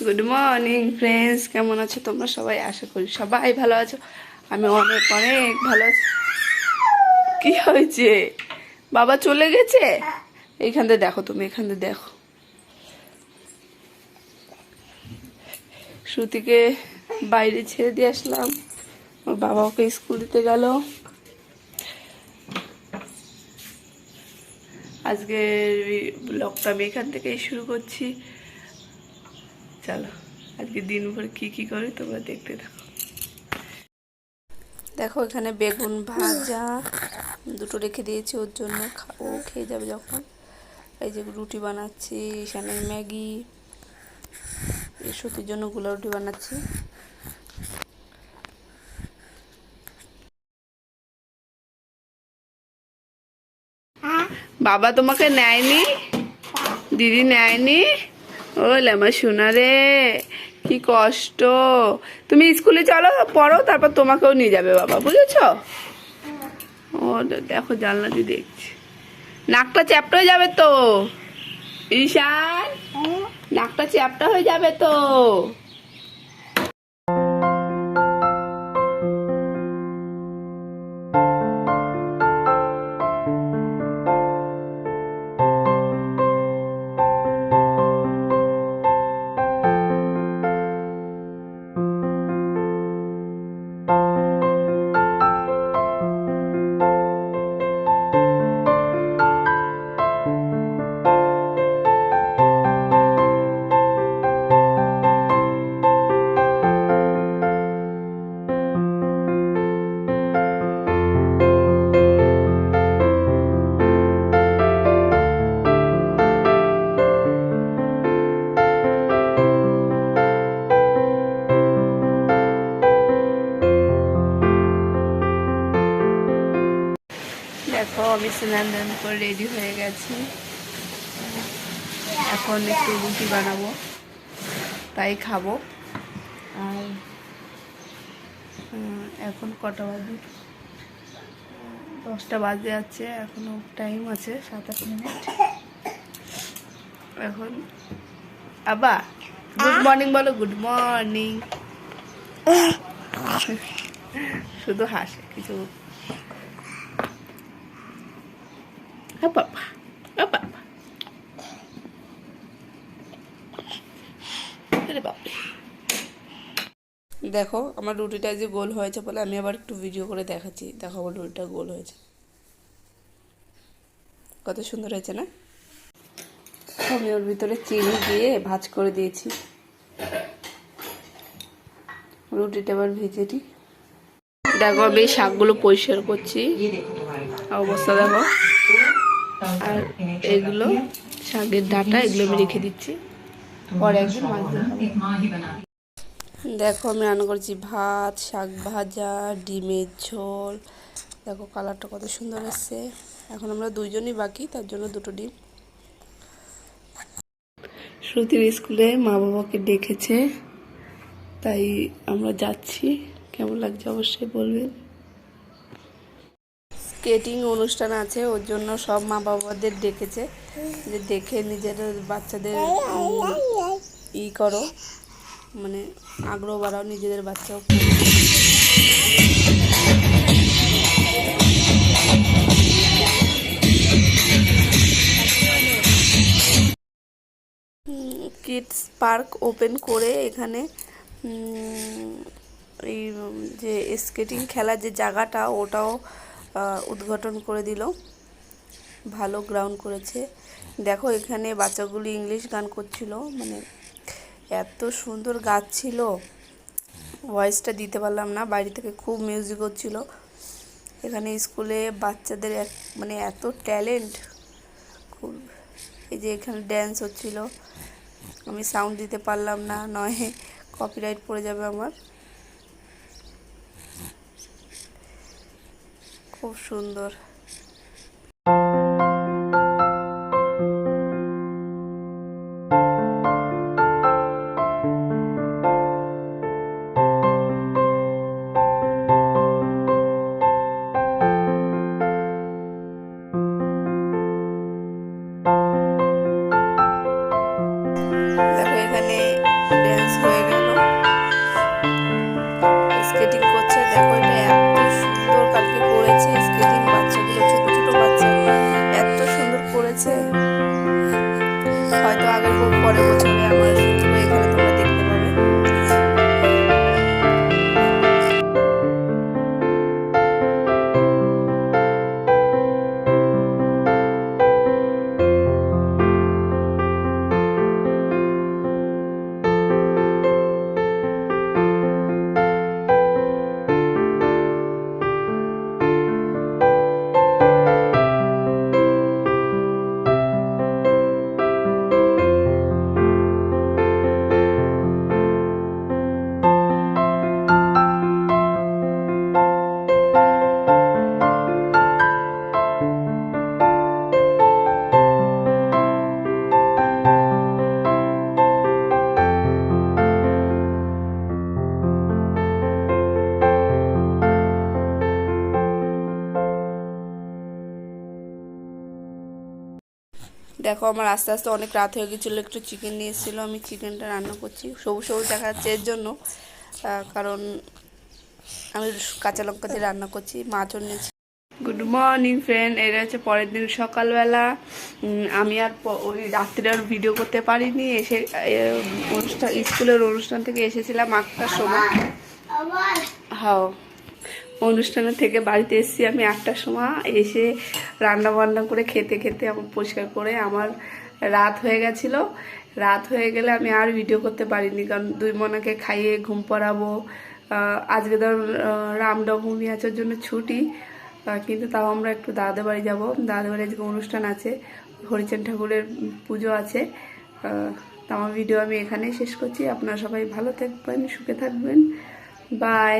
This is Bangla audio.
গুড মর্নিং ফ্রেন্ডস কেমন আছো তোমরা সবাই? আশা করি সবাই ভালো আছো। আমি অনেক অনেক ভালো আছি। কি হয়েছে? বাবা চলে গেছে? এইখান থেকে দেখো তুমি, এখান থেকে দেখো। শ্রুতিকে বাইরে ছেড়ে দিয়ে আসলাম। ওর বাবা ওকে স্কুল দিতে গেল। আজকের ব্লগটা আমি এখান থেকেই শুরু করছি। চলো আজকে দিনভর কি কি করি তোমরা দেখতে থাকো। দেখো এখানে বেগুন ভাজা দুটো রেখে দিয়েছি ওর জন্য ও খেয়ে যাবে যখন। এই যে রুটি বানাচ্ছি এখানে ম্যাগি এই সতীর জন্যগুলা রুটি বানাচ্ছি। বাবা তোমাকে নেয়নি? দিদি নেয়নি? ও আমার সোনা রে কি কষ্ট। তুমি স্কুলে চলো পড়ো তারপর তোমাকেও নিয়ে যাবে বাবা বুঝেছ? ও দেখো জানলা দিয়ে দেখছি। নাকটা চ্যাপ্টা হয়ে যাবে তো ঈশান? নাকটা চ্যাপ্টা হয়ে যাবে তো। আমি স্নান করে রেডি হয়ে গেছি। এখন একটু রুটি বানাবো, তাই খাব। আর এখন কটা বাজে? দশটা বাজে যাচ্ছে এখনও টাইম আছে সাত আট মিনিট এখন আবা গুড মর্নিং বলো গুড মর্নিং শুধু হাসে, কিছু আ বাবা আরে বাপরে দেখো, আমার রুটিটা যে গোল হয়েছে বলে আমি আবার একটু ভিডিও করে দেখাচ্ছি। দেখো, আমার রুটিটা গোল হয়েছে। কত সুন্দর হয়েছে না? আমি ওর ভিতরে চিনি দিয়ে ভাজ করে দিয়েছি। রুটিটা আবার ভেজে দিই দেখো, আমি শাকগুলো পরিষ্কার করছি। অবস্থা দেখো। আর এগুলো শাকের ডাটা এগুলো আমি রেখে দিচ্ছি। পরে একদিন দেখো আমি রান্না করছি ভাত শাক ভাজা ডিমের ঝোল। দেখো কালারটা কত সুন্দর এসছে। এখন আমরা দুইজনই বাকি তার জন্য দুটো ডিম। শ্রুতির স্কুলে মা বাবাকে ডেকেছে। তাই আমরা যাচ্ছি। কেমন লাগছে অবশ্যই বলবেন। স্কেটিং অনুষ্ঠান আছে, ওর জন্য সব মা বাবাদের ডেকেছে। যে দেখে নিজের বাচ্চাদের ই করো মানে আগ্রহ বাড়াও নিজেদের বাচ্চাও। কিডস পার্ক ওপেন করে এখানে এই, যে স্কেটিং খেলার যে জায়গাটা, ওটাও উদ্ঘাটন করে দিল। ভালো গ্রাউন্ড করেছে। দেখো, এখানে বাচ্চাগুলি ইংলিশ গান করছিল। মানে এত সুন্দর গাচ্ছিল। ভয়েসটা দিতে পারলাম না। বাইরে থেকে খুব মিউজিক হচ্ছিল। এখানে স্কুলে বাচ্চাদের এক মানে এত ট্যালেন্ট খুব, এই যে এখানে ড্যান্স হচ্ছিল। আমি সাউন্ড দিতে পারলাম না, নয় কপিরাইট পড়ে যাবে আমার। খুব সুন্দর। দেখো আমার আস্তে আস্তে অনেক রাত হয়ে গেছিল একটু চিকেন নিয়ে এসেছিল আমি চিকেনটা রান্না করছি। সবুজ সবুজ দেখা যাচ্ছে এর জন্য। কারণ আমি কাঁচা লঙ্কা দিয়ে রান্না করছি মাছও নিয়েছি। গুড মর্নিং ফ্রেন্ড এটা হচ্ছে পরের দিন সকালবেলা। আমি আর ওই রাত্রে আর ভিডিও করতে পারিনি। এসে অনুষ্ঠান স্কুলের অনুষ্ঠান থেকে এসেছিলাম আটটার সময়। হ্যাঁ। অনুষ্ঠানের থেকে বাড়িতে এসেছি আমি আটটার সময়। এসে রান্না বান্না করে খেতে খেতে আমার পরিষ্কার করে আমার রাত হয়ে গেছিল। রাত হয়ে গেলে আমি আর ভিডিও করতে পারিনি কারণ দুই মনাকে খাইয়ে ঘুম পড়াবো। আজকে ধর রামনবমী আছে জন্য ছুটি। কিন্তু তাও আমরা একটু দাদা বাড়ি যাব। দাদা বাড়ি আজকে অনুষ্ঠান আছে। হরিচাঁদ ঠাকুরের পুজো আছে। তো আমার ভিডিও আমি এখানেই শেষ করছি। আপনারা সবাই ভালো থাকবেন, সুখে থাকবেন। বাই